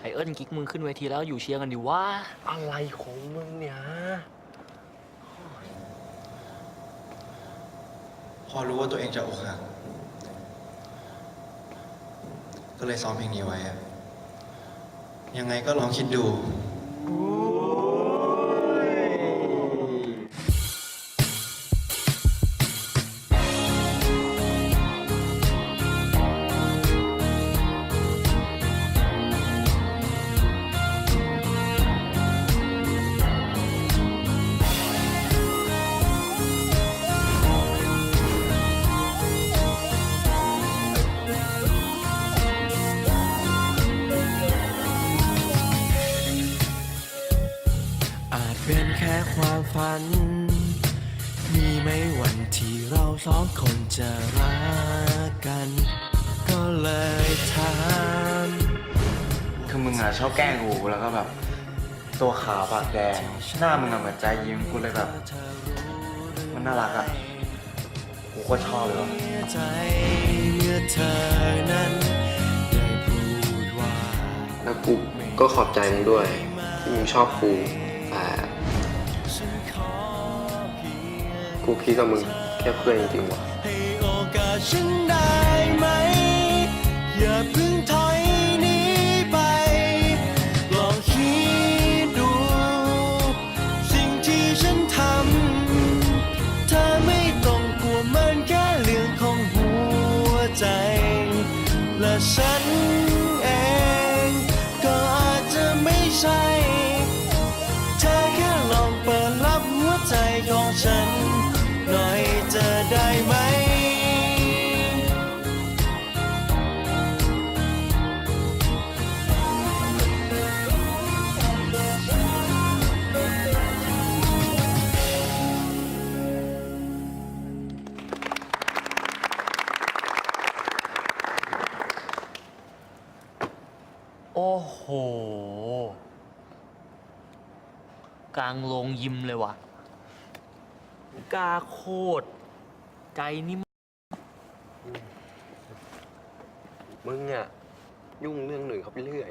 ไอเอิญกิ๊กมึงขึ้นเวทีแล้วอยู่เชียร์กันดิว่า อะไรของมึงเนี่ย พอรู้ว่าตัวเองจะอกหัก ก็เลยซ้อมเพลงนี้ไว้อะยังไงก็ลองคิดดู ค่ความฝัน มีไหมวันที่เราสองคนจะรักกัน ก็เลยถามคือมึงอะชอบแกล้งกูแล้วก็แบบ ตัวขาวปากแดงหน้ามึงอะเหมือนใจยิ้มกูเลยแบบ มันน่ารักอะกูก็ชอบเลยว่ะเสียใจเมื่อเธอนั้นได้พูดว่า แล้วกูก็ขอบใจมึงด้วย ที่มึงชอบกู กูคิดกับมึงแค่เพื่อนจริงๆว่ะให้โอกาสฉันได้ไหม อย่าเพิ่งถอยหนีไป ลองคิดดู สิ่งที่ฉันทำเธอไม่ต้องกลัวมันแค่เรื่องของหัวใจ และฉัน โอ้โห กลางโรงยิมเลยว่ะกล้าโคตร ใจนี่มึงอะยุ่งเรื่องหนึ่งเขาไปเรื่อย